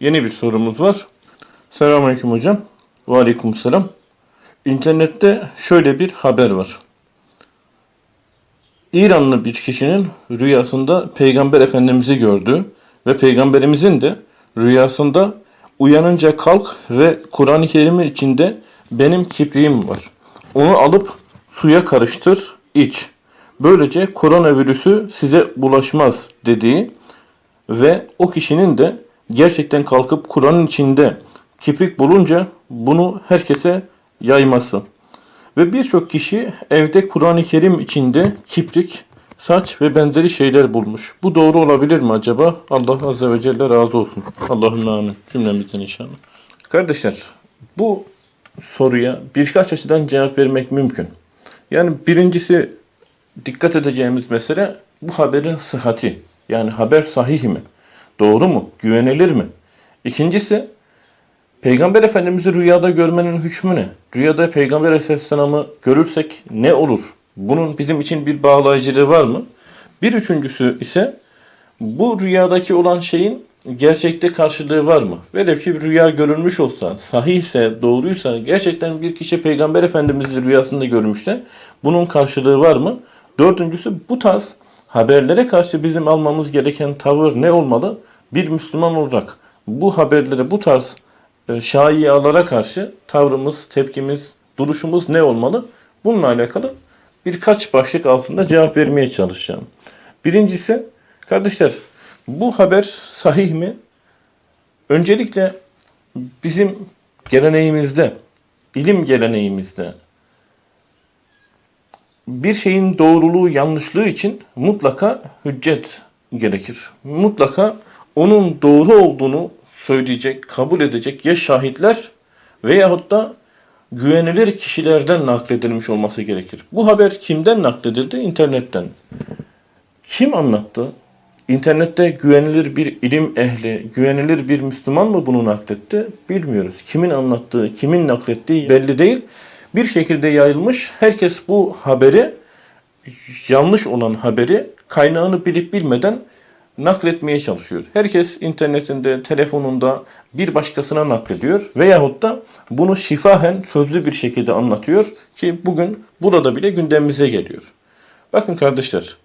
yeni bir sorumuz var. Selamünaleyküm hocam. Ve aleykümselam. İnternette şöyle bir haber var. İranlı bir kişinin rüyasında Peygamber Efendimiz'i gördü ve Peygamberimizin de rüyasında uyanınca kalk ve Kur'an-ı Kerim'in içinde benim kipriğim var. Onu alıp suya karıştır, iç. Böylece koronavirüsü size bulaşmaz dediği ve o kişinin de gerçekten kalkıp Kur'an'ın içinde kiprik bulunca bunu herkese yayması. Ve birçok kişi evde Kur'an-ı Kerim içinde kiprik, saç ve benzeri şeyler bulmuş. Bu doğru olabilir mi acaba? Allah Azze ve Celle razı olsun. Allahümme amin. Cümlemizden inşallah. Kardeşler, bu soruya birkaç açıdan cevap vermek mümkün. Yani birincisi dikkat edeceğimiz mesele bu haberin sıhhati. Yani haber sahih mi? Doğru mu? Güvenilir mi? İkincisi Peygamber Efendimiz'i rüyada görmenin hükmü ne? Rüyada Peygamber Aleyhisselam'ı görürsek ne olur? Bunun bizim için bir bağlayıcılığı var mı? Bir üçüncüsü ise bu rüyadaki olan şeyin gerçekte karşılığı var mı? Velev ki bir rüya görülmüş olsa, sahihse, doğruysa, gerçekten bir kişi Peygamber Efendimiz'i rüyasında görmüşse bunun karşılığı var mı? Dördüncüsü bu tarz haberlere karşı bizim almamız gereken tavır ne olmalı? Bir Müslüman olarak bu haberlere, bu tarz e, şaialara karşı tavrımız, tepkimiz, duruşumuz ne olmalı? Bununla alakalı birkaç başlık altında cevap vermeye çalışacağım. Birincisi, kardeşler bu haber sahih mi? Öncelikle bizim geleneğimizde, ilim geleneğimizde bir şeyin doğruluğu, yanlışlığı için mutlaka hüccet gerekir. Mutlaka onun doğru olduğunu söyleyecek, kabul edecek ya şahitler veyahut da güvenilir kişilerden nakledilmiş olması gerekir. Bu haber kimden nakledildi? İnternetten. Kim anlattı? İnternette güvenilir bir ilim ehli, güvenilir bir Müslüman mı bunu nakletti? Bilmiyoruz. Kimin anlattığı, kimin naklettiği belli değil. Bir şekilde yayılmış. Herkes bu haberi, yanlış olan haberi kaynağını bilip bilmeden nakletmeye çalışıyor. Herkes internetinde, telefonunda bir başkasına naklediyor veyahut da bunu şifahen sözlü bir şekilde anlatıyor ki bugün burada bile gündemimize geliyor. Bakın kardeşler,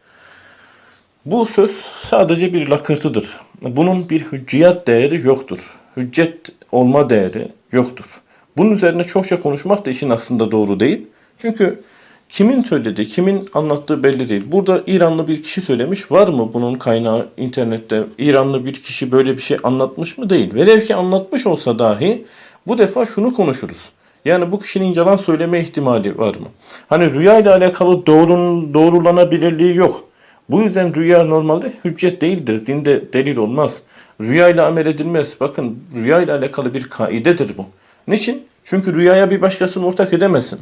bu söz sadece bir lakırtıdır. Bunun bir hücciyat değeri yoktur. Hüccet olma değeri yoktur. Bunun üzerine çokça konuşmak da işin aslında doğru değil. Çünkü kimin söylediği, kimin anlattığı belli değil. Burada İranlı bir kişi söylemiş. Var mı bunun kaynağı internette? İranlı bir kişi böyle bir şey anlatmış mı? Değil. Velev ki anlatmış olsa dahi bu defa şunu konuşuruz. Yani bu kişinin yalan söyleme ihtimali var mı? Hani rüya ile alakalı doğrun, doğrulanabilirliği yok. Bu yüzden rüya normalde hüccet değildir. Dinde delil olmaz. Rüya ile amel edilmez. Bakın rüya ile alakalı bir kaidedir bu. Niçin? Çünkü rüyaya bir başkasını ortak edemezsin.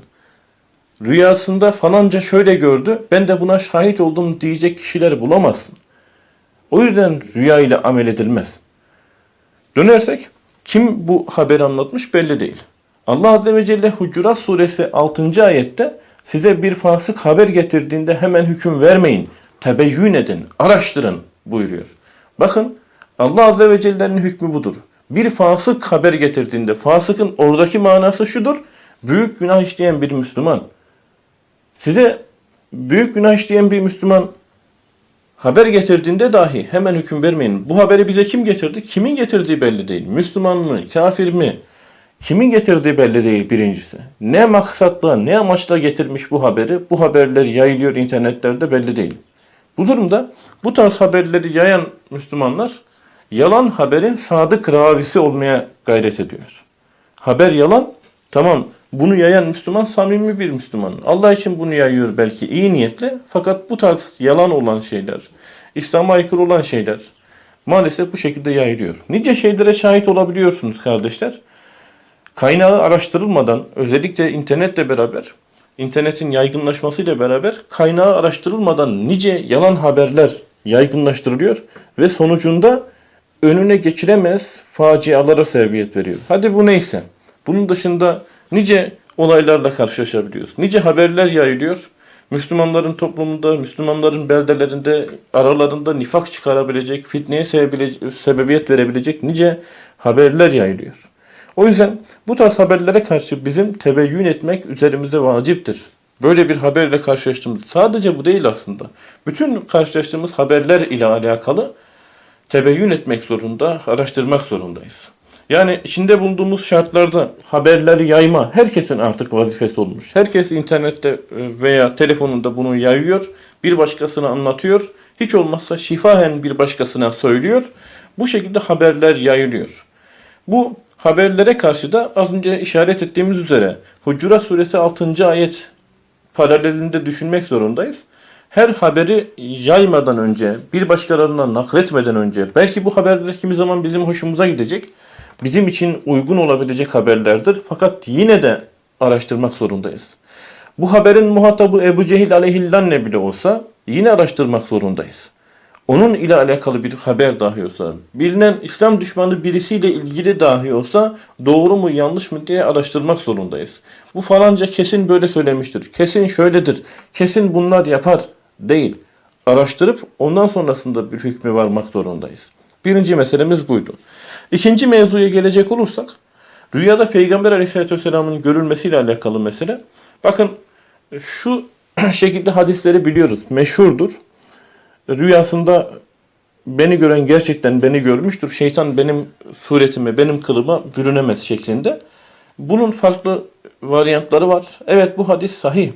Rüyasında falanca şöyle gördü, ben de buna şahit oldum diyecek kişileri bulamazsın. O yüzden rüya ile amel edilmez. Dönersek, kim bu haberi anlatmış belli değil. Allah Azze ve Celle Hucurat suresi 6. ayette size bir fasık haber getirdiğinde hemen hüküm vermeyin, tebeyyün edin, araştırın buyuruyor. Bakın Allah Azze ve Celle'nin hükmü budur. Bir fasık haber getirdiğinde, fasıkın oradaki manası şudur, büyük günah işleyen bir Müslüman. Size büyük günah işleyen bir Müslüman haber getirdiğinde dahi hemen hüküm vermeyin. Bu haberi bize kim getirdi? Kimin getirdiği belli değil. Müslüman mı? Kafir mi? Kimin getirdiği belli değil birincisi. Ne maksatla, ne amaçla getirmiş bu haberi? Bu haberler yayılıyor internetlerde belli değil. Bu durumda bu tarz haberleri yayan Müslümanlar yalan haberin sadık ravisi olmaya gayret ediyor. Haber yalan, tamam bunu yayan Müslüman samimi bir Müslüman. Allah için bunu yayıyor belki iyi niyetle fakat bu tarz yalan olan şeyler, İslam'a aykırı olan şeyler maalesef bu şekilde yayılıyor. Nice şeylere şahit olabiliyorsunuz kardeşler. Kaynağı araştırılmadan özellikle internetle beraber internetin yaygınlaşmasıyla beraber kaynağı araştırılmadan nice yalan haberler yaygınlaştırılıyor ve sonucunda önüne geçilemez facialara sebebiyet veriyor. Hadi bu neyse. Bunun dışında nice olaylarla karşılaşabiliyoruz. Nice haberler yayılıyor Müslümanların toplumunda, Müslümanların beldelerinde, aralarında nifak çıkarabilecek, fitneye sebebiyet verebilecek nice haberler yayılıyor. O yüzden bu tarz haberlere karşı bizim tebeyyün etmek üzerimize vaciptir. Böyle bir haberle karşılaştığımız, sadece bu değil aslında. Bütün karşılaştığımız haberler ile alakalı tebeyyün etmek zorunda, araştırmak zorundayız. Yani içinde bulunduğumuz şartlarda haberleri yayma herkesin artık vazifesi olmuş. Herkes internette e, veya telefonunda bunu yayıyor, bir başkasına anlatıyor. Hiç olmazsa şifahen bir başkasına söylüyor. Bu şekilde haberler yayılıyor. Bu haberlere karşı da az önce işaret ettiğimiz üzere Hucurat suresi 6. ayet paralelinde düşünmek zorundayız. Her haberi yaymadan önce, bir başkalarına nakletmeden önce, belki bu haberler kimi zaman bizim hoşumuza gidecek, bizim için uygun olabilecek haberlerdir. Fakat yine de araştırmak zorundayız. Bu haberin muhatabı Ebu Cehil aleyhillanne bile olsa yine araştırmak zorundayız. Onun ile alakalı bir haber dahi olsa, bilinen İslam düşmanı birisiyle ilgili dahi olsa doğru mu yanlış mı diye araştırmak zorundayız. Bu falanca kesin böyle söylemiştir, kesin şöyledir, kesin bunlar yapar değil. Araştırıp ondan sonrasında bir hükmü varmak zorundayız. Birinci meselemiz buydu. İkinci mevzuya gelecek olursak, rüyada Peygamber Aleyhisselatü Vesselam'ın görülmesiyle alakalı mesele. Bakın şu şekilde hadisleri biliyoruz, meşhurdur rüyasında beni gören gerçekten beni görmüştür. Şeytan benim suretime, benim kılıma bürünemez şeklinde. Bunun farklı varyantları var. Evet bu hadis sahih.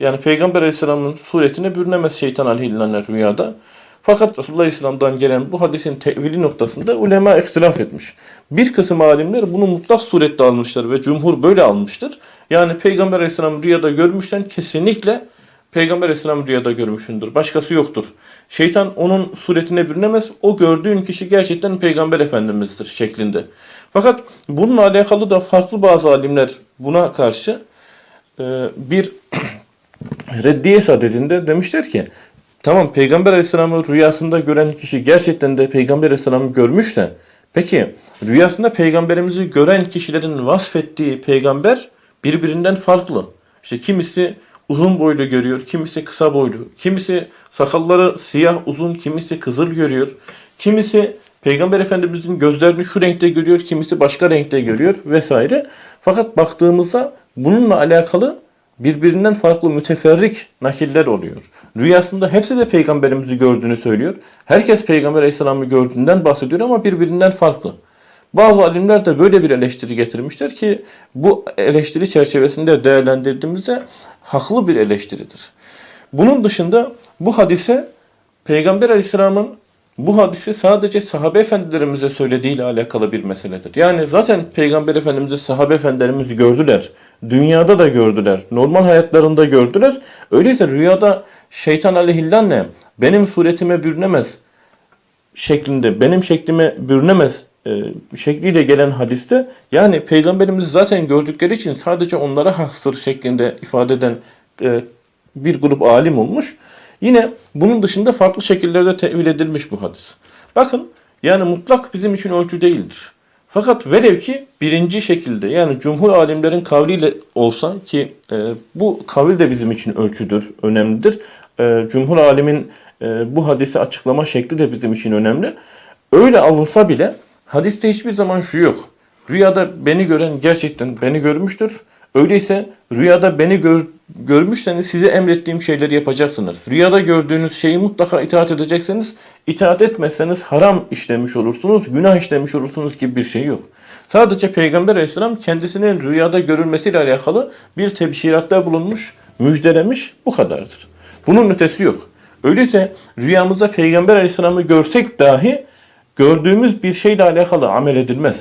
Yani Peygamber Aleyhisselam'ın suretine bürünemez şeytan aleyhisselam rüyada. Fakat Resulullah İslam'dan gelen bu hadisin tevili noktasında ulema ihtilaf etmiş. Bir kısım alimler bunu mutlak surette almışlar ve cumhur böyle almıştır. Yani Peygamber Aleyhisselam rüyada görmüşten kesinlikle Peygamber Aleyhisselam rüyada görmüşündür. Başkası yoktur. Şeytan onun suretine bürünemez. O gördüğün kişi gerçekten Peygamber Efendimiz'dir şeklinde. Fakat bununla alakalı da farklı bazı alimler buna karşı e, bir reddiye sadedinde demişler ki tamam Peygamber Aleyhisselam'ı rüyasında gören kişi gerçekten de Peygamber Aleyhisselam'ı görmüş de peki rüyasında peygamberimizi gören kişilerin vasfettiği peygamber birbirinden farklı. İşte kimisi uzun boylu görüyor, kimisi kısa boylu, kimisi sakalları siyah uzun, kimisi kızıl görüyor, kimisi Peygamber Efendimizin gözlerini şu renkte görüyor, kimisi başka renkte görüyor vesaire. Fakat baktığımızda bununla alakalı birbirinden farklı müteferrik nakiller oluyor. Rüyasında hepsi de peygamberimizi gördüğünü söylüyor. Herkes peygamber aleyhisselamı gördüğünden bahsediyor ama birbirinden farklı. Bazı alimler de böyle bir eleştiri getirmişler ki bu eleştiri çerçevesinde değerlendirdiğimizde haklı bir eleştiridir. Bunun dışında bu hadise Peygamber Aleyhisselam'ın bu hadisi sadece sahabe efendilerimize söylediğiyle alakalı bir meseledir. Yani zaten Peygamber Efendimiz'i sahabe efendilerimiz gördüler. Dünyada da gördüler. Normal hayatlarında gördüler. Öyleyse rüyada şeytan aleyhillanne benim suretime bürünemez şeklinde, benim şeklime bürünemez e, şekliyle gelen hadiste yani peygamberimizi zaten gördükleri için sadece onlara hastır şeklinde ifade eden e, bir grup alim olmuş. Yine bunun dışında farklı şekillerde tevil edilmiş bu hadis. Bakın yani mutlak bizim için ölçü değildir. Fakat velev ki birinci şekilde yani cumhur alimlerin kavliyle olsa ki e, bu kavil de bizim için ölçüdür, önemlidir. E, cumhur alimin e, bu hadisi açıklama şekli de bizim için önemli. Öyle alınsa bile hadiste hiçbir zaman şu yok. Rüyada beni gören gerçekten beni görmüştür. Öyleyse rüyada beni gör, görmüşseniz size emrettiğim şeyleri yapacaksınız. Rüyada gördüğünüz şeyi mutlaka itaat edeceksiniz. İtaat etmezseniz haram işlemiş olursunuz, günah işlemiş olursunuz gibi bir şey yok. Sadece Peygamber Aleyhisselam kendisinin rüyada görülmesiyle alakalı bir tebşiratta bulunmuş, müjdelemiş bu kadardır. Bunun ötesi yok. Öyleyse rüyamızda Peygamber Aleyhisselam'ı görsek dahi gördüğümüz bir şeyle alakalı amel edilmez.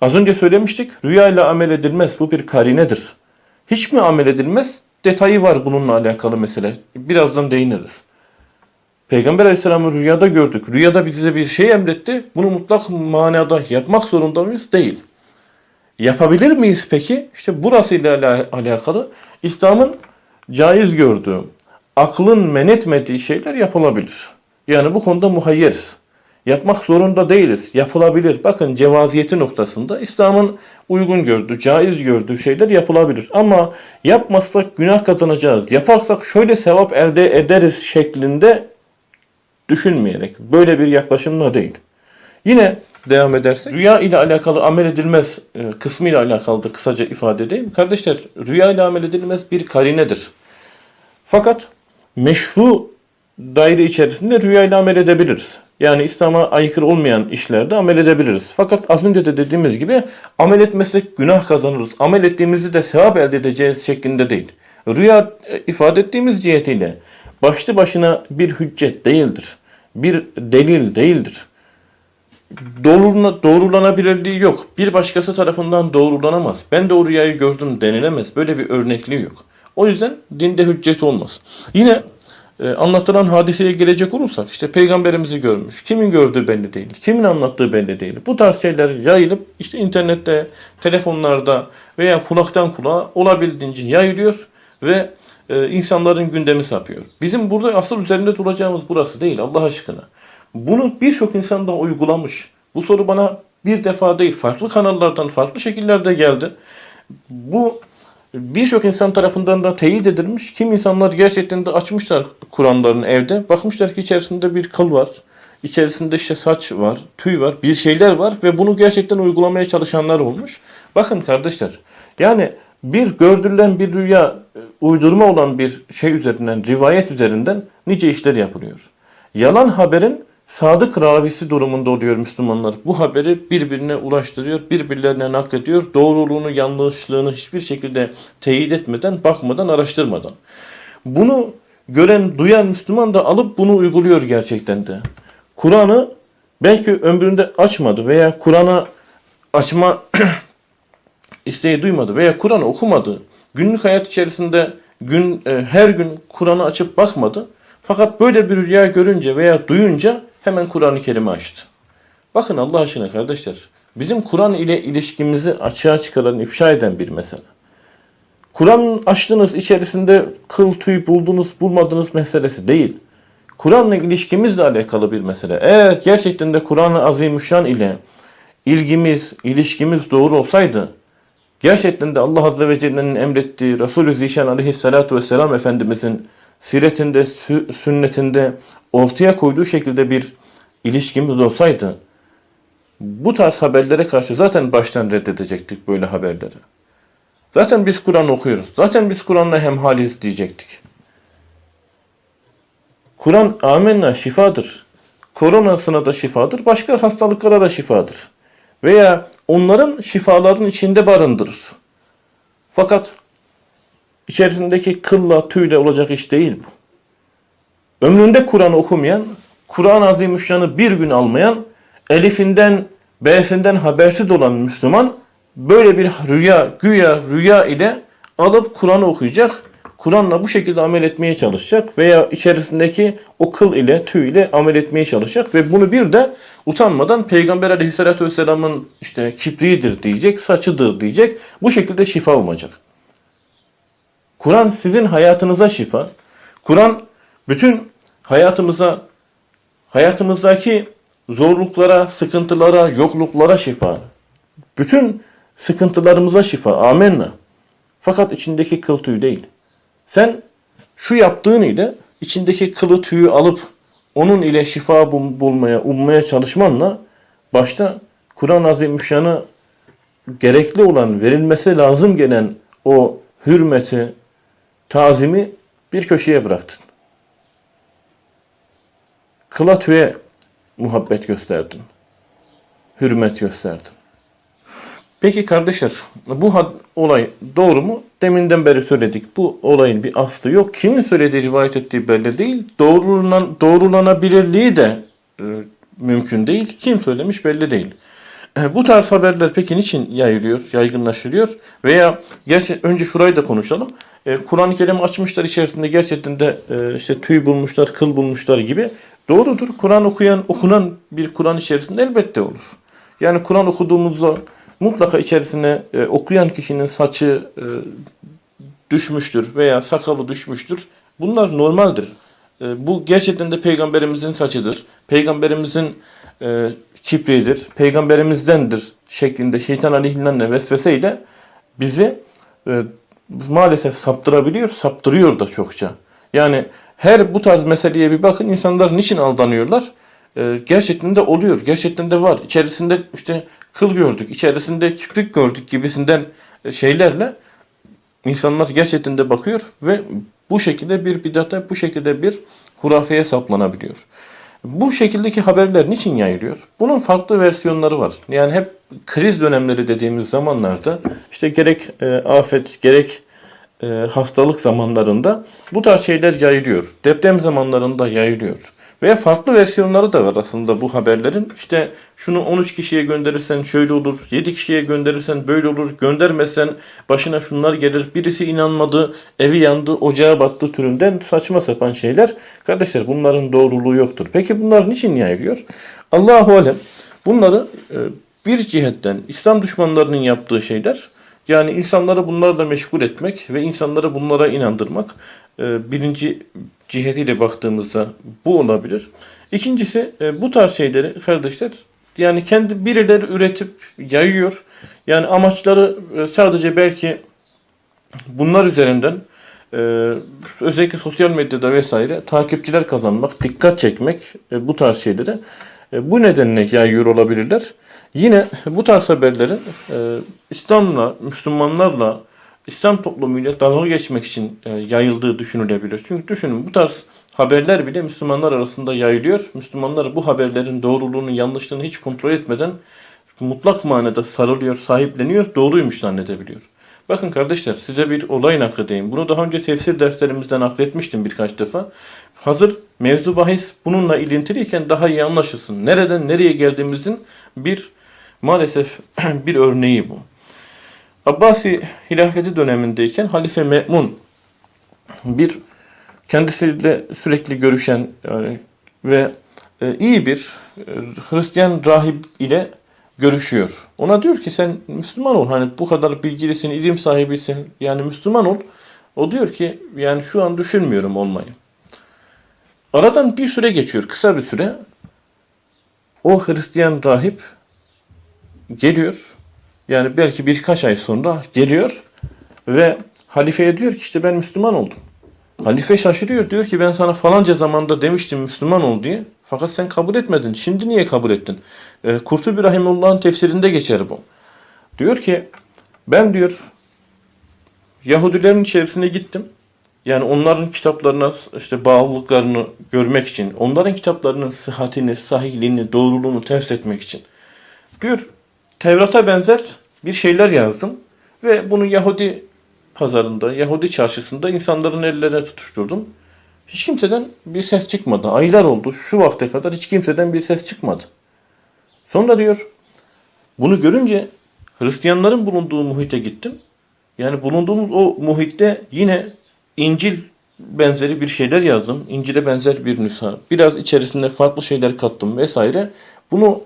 Az önce söylemiştik, rüya ile amel edilmez. Bu bir karinedir. Hiç mi amel edilmez? Detayı var bununla alakalı mesele. Birazdan değiniriz. Peygamber Aleyhisselam'ı rüyada gördük. Rüyada bize bir şey emretti. Bunu mutlak manada yapmak zorunda mıyız? Değil. Yapabilir miyiz peki? İşte burasıyla ala- alakalı İslam'ın caiz gördüğü, aklın men etmediği şeyler yapılabilir. Yani bu konuda muhayyeriz. Yapmak zorunda değiliz. Yapılabilir. Bakın cevaziyeti noktasında İslam'ın uygun gördüğü, caiz gördüğü şeyler yapılabilir. Ama yapmazsak günah kazanacağız. Yaparsak şöyle sevap elde ederiz şeklinde düşünmeyerek. Böyle bir yaklaşımla değil. Yine devam edersek rüya ile alakalı amel edilmez e, kısmı ile alakalı da kısaca ifade edeyim. Kardeşler rüya ile amel edilmez bir karinedir. Fakat meşru daire içerisinde rüya ile amel edebiliriz. Yani İslam'a aykırı olmayan işlerde amel edebiliriz. Fakat az önce de dediğimiz gibi amel etmezsek günah kazanırız. Amel ettiğimizi de sevap elde edeceğiz şeklinde değil. Rüya e, ifade ettiğimiz cihetiyle başlı başına bir hüccet değildir. Bir delil değildir. Doğrulana, doğrulanabilirliği yok. Bir başkası tarafından doğrulanamaz. Ben de o rüyayı gördüm denilemez. Böyle bir örnekliği yok. O yüzden dinde hüccet olmaz. Yine anlatılan hadiseye gelecek olursak işte peygamberimizi görmüş. Kimin gördüğü belli değil. Kimin anlattığı belli değil. Bu tarz şeyler yayılıp işte internette, telefonlarda veya kulaktan kulağa olabildiğince yayılıyor ve e, insanların gündemi sapıyor. Bizim burada asıl üzerinde duracağımız burası değil Allah aşkına. Bunu birçok insan da uygulamış. Bu soru bana bir defa değil farklı kanallardan farklı şekillerde geldi. Bu birçok insan tarafından da teyit edilmiş. Kim insanlar gerçekten de açmışlar Kur'anlarını evde. Bakmışlar ki içerisinde bir kıl var. İçerisinde işte saç var, tüy var, bir şeyler var ve bunu gerçekten uygulamaya çalışanlar olmuş. Bakın kardeşler, yani bir gördürülen bir rüya, e, uydurma olan bir şey üzerinden, rivayet üzerinden nice işler yapılıyor. Yalan haberin sadık ravisi durumunda oluyor Müslümanlar. Bu haberi birbirine ulaştırıyor, birbirlerine naklediyor. Doğruluğunu, yanlışlığını hiçbir şekilde teyit etmeden, bakmadan, araştırmadan. Bunu gören, duyan Müslüman da alıp bunu uyguluyor gerçekten de. Kur'an'ı belki ömründe açmadı veya Kur'an'a açma isteği duymadı veya Kur'an okumadı. Günlük hayat içerisinde gün e, her gün Kur'an'ı açıp bakmadı. Fakat böyle bir rüya görünce veya duyunca hemen Kur'an-ı Kerim'i açtı. Bakın Allah aşkına kardeşler, bizim Kur'an ile ilişkimizi açığa çıkaran, ifşa eden bir mesele. Kur'an açtınız, içerisinde kıl tüy buldunuz, bulmadınız meselesi değil. Kur'an'la ilişkimizle alakalı bir mesele. Eğer gerçekten de Kur'an-ı Azimüşşan ile ilgimiz, ilişkimiz doğru olsaydı, gerçekten de Allah Azze ve Celle'nin emrettiği Resulü Zişan Aleyhisselatü Vesselam Efendimizin siretinde, sü- sünnetinde ortaya koyduğu şekilde bir ilişkimiz olsaydı, bu tarz haberlere karşı zaten baştan reddedecektik böyle haberleri. Zaten biz Kur'an okuyoruz. Zaten biz Kur'an'la hemhaliz diyecektik. Kur'an amenna şifadır. Koronasına da şifadır. Başka hastalıklara da şifadır. Veya onların şifaların içinde barındırır. Fakat içerisindeki kılla tüyle olacak iş değil bu. Ömründe Kur'an okumayan, Kur'an-ı Azimüşşan'ı bir gün almayan, elifinden, b'sinden habersiz olan Müslüman böyle bir rüya, güya rüya ile alıp Kur'an'ı okuyacak, Kur'an'la bu şekilde amel etmeye çalışacak veya içerisindeki o kıl ile, tüy ile amel etmeye çalışacak ve bunu bir de utanmadan Peygamber Aleyhisselatü Vesselam'ın işte kipriğidir diyecek, saçıdır diyecek, bu şekilde şifa olmayacak. Kur'an sizin hayatınıza şifa. Kur'an bütün hayatımıza, hayatımızdaki zorluklara, sıkıntılara, yokluklara şifa. Bütün sıkıntılarımıza şifa. Amenna. Fakat içindeki kıl tüy değil. Sen şu yaptığın ile içindeki kılı tüyü alıp onun ile şifa bul- bulmaya, ummaya çalışmanla başta Kur'an-ı Azimüşşan'a gerekli olan, verilmesi lazım gelen o hürmeti, tazimi bir köşeye bıraktın. Kıla tüye muhabbet gösterdin. Hürmet gösterdin. Peki kardeşler, bu olay doğru mu? Deminden beri söyledik. Bu olayın bir aslı yok. Kimin söylediği, rivayet ettiği belli değil. Doğrulanan, doğrulanabilirliği de e, mümkün değil. Kim söylemiş belli değil. E, bu tarz haberler peki niçin yayılıyor, yaygınlaşılıyor? Veya gerçi önce şurayı da konuşalım. E, Kur'an-ı Kerim açmışlar içerisinde gerçekten de e, işte tüy bulmuşlar, kıl bulmuşlar gibi. Doğrudur. Kur'an okuyan, okunan bir Kur'an içerisinde elbette olur. Yani Kur'an okuduğumuzda mutlaka içerisine e, okuyan kişinin saçı e, düşmüştür veya sakalı düşmüştür. Bunlar normaldir. E, bu gerçekten de peygamberimizin saçıdır. Peygamberimizin e, kibridir, peygamberimizdendir şeklinde şeytan aleyhinden vesveseyle bizi e, maalesef saptırabiliyor, saptırıyor da çokça. Yani her bu tarz meseleye bir bakın insanlar niçin aldanıyorlar? E, gerçekten de oluyor, gerçekten de var. İçerisinde işte kıl gördük, içerisinde kiprik gördük gibisinden e, şeylerle insanlar gerçekten de bakıyor ve bu şekilde bir bidata, bu şekilde bir hurafeye saplanabiliyor. Bu şekildeki haberler niçin yayılıyor? Bunun farklı versiyonları var. Yani hep kriz dönemleri dediğimiz zamanlarda işte gerek e, afet, gerek e, hastalık zamanlarında bu tarz şeyler yayılıyor. Deprem zamanlarında yayılıyor. Ve farklı versiyonları da var aslında bu haberlerin. İşte şunu 13 kişiye gönderirsen şöyle olur, 7 kişiye gönderirsen böyle olur, göndermezsen başına şunlar gelir, birisi inanmadı, evi yandı, ocağa battı türünden saçma sapan şeyler. Kardeşler bunların doğruluğu yoktur. Peki bunlar niçin yayılıyor? Allahu Alem bunları e, bir cihetten İslam düşmanlarının yaptığı şeyler yani insanları bunlarla meşgul etmek ve insanları bunlara inandırmak e, birinci cihetiyle baktığımızda bu olabilir. İkincisi e, bu tarz şeyleri kardeşler yani kendi birileri üretip yayıyor. Yani amaçları e, sadece belki bunlar üzerinden özellikle sosyal medyada vesaire takipçiler kazanmak, dikkat çekmek bu tarz şeylere e, bu nedenle yayıyor olabilirler. Yine bu tarz haberlerin e, İslam'la, Müslümanlarla, İslam toplumuyla dalga geçmek için e, yayıldığı düşünülebilir. Çünkü düşünün bu tarz haberler bile Müslümanlar arasında yayılıyor. Müslümanlar bu haberlerin doğruluğunu, yanlışlığını hiç kontrol etmeden mutlak manada sarılıyor, sahipleniyor, doğruymuş zannedebiliyor. Bakın kardeşler size bir olay nakledeyim. Bunu daha önce tefsir derslerimizden nakletmiştim birkaç defa. Hazır mevzu bahis bununla ilintiliyken daha iyi anlaşılsın. Nereden nereye geldiğimizin bir maalesef bir örneği bu. Abbasi hilafeti dönemindeyken Halife Me'mun bir kendisiyle sürekli görüşen yani, ve e, iyi bir e, Hristiyan rahip ile görüşüyor. Ona diyor ki sen Müslüman ol. Hani bu kadar bilgilisin, ilim sahibisin. Yani Müslüman ol. O diyor ki yani şu an düşünmüyorum olmayı. Aradan bir süre geçiyor. Kısa bir süre. O Hristiyan rahip geliyor. Yani belki birkaç ay sonra geliyor ve halifeye diyor ki işte ben Müslüman oldum. Halife şaşırıyor. Diyor ki ben sana falanca zamanda demiştim Müslüman ol diye. Fakat sen kabul etmedin. Şimdi niye kabul ettin? E, Kurtubi Rahimullah'ın tefsirinde geçer bu. Diyor ki ben diyor Yahudilerin içerisine gittim. Yani onların kitaplarına işte bağlılıklarını görmek için, onların kitaplarının sıhhatini, sahihliğini, doğruluğunu test etmek için. Diyor Tevrat'a benzer bir şeyler yazdım ve bunu Yahudi pazarında, Yahudi çarşısında insanların ellerine tutuşturdum. Hiç kimseden bir ses çıkmadı. Aylar oldu. Şu vakte kadar hiç kimseden bir ses çıkmadı. Sonra diyor bunu görünce Hristiyanların bulunduğu muhite gittim. Yani bulunduğumuz o muhitte yine İncil benzeri bir şeyler yazdım. İncil'e benzer bir nüsha. Biraz içerisinde farklı şeyler kattım vesaire. Bunu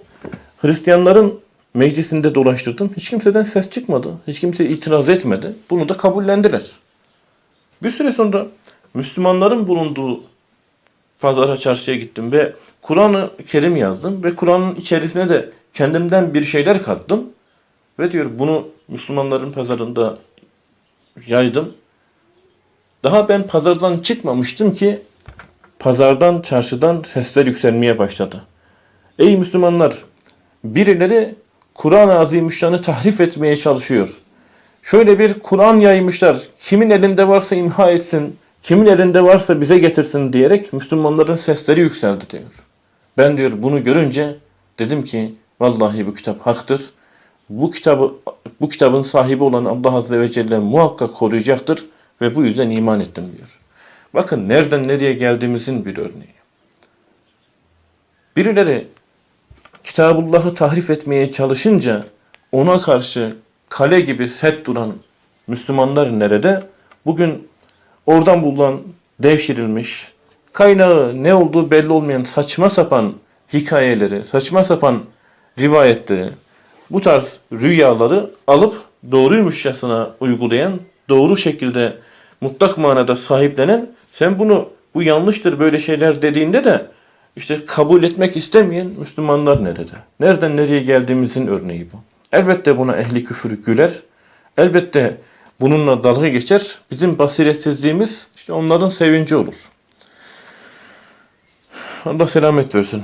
Hristiyanların meclisinde dolaştırdım. Hiç kimseden ses çıkmadı. Hiç kimse itiraz etmedi. Bunu da kabullendiler. Bir süre sonra Müslümanların bulunduğu pazara çarşıya gittim ve Kur'an-ı Kerim yazdım ve Kur'an'ın içerisine de kendimden bir şeyler kattım. Ve diyor bunu Müslümanların pazarında yaydım. Daha ben pazardan çıkmamıştım ki pazardan, çarşıdan sesler yükselmeye başladı. Ey Müslümanlar! Birileri Kur'an-ı Azimüşşan'ı tahrif etmeye çalışıyor. Şöyle bir Kur'an yaymışlar. Kimin elinde varsa imha etsin, kimin elinde varsa bize getirsin diyerek Müslümanların sesleri yükseldi diyor. Ben diyor bunu görünce dedim ki vallahi bu kitap haktır. Bu kitabı bu kitabın sahibi olan Allah Azze ve Celle muhakkak koruyacaktır ve bu yüzden iman ettim diyor. Bakın nereden nereye geldiğimizin bir örneği. Birileri Kitabullah'ı tahrif etmeye çalışınca ona karşı kale gibi set duran Müslümanlar nerede? Bugün oradan bulunan devşirilmiş, kaynağı ne olduğu belli olmayan saçma sapan hikayeleri, saçma sapan rivayetleri, bu tarz rüyaları alıp doğruymuşçasına uygulayan, doğru şekilde mutlak manada sahiplenen, sen bunu bu yanlıştır böyle şeyler dediğinde de İşte kabul etmek istemeyen Müslümanlar nerede? Nereden nereye geldiğimizin örneği bu. Elbette buna ehli küfür güler. Elbette bununla dalga geçer. Bizim basiretsizliğimiz işte onların sevinci olur. Allah selamet versin.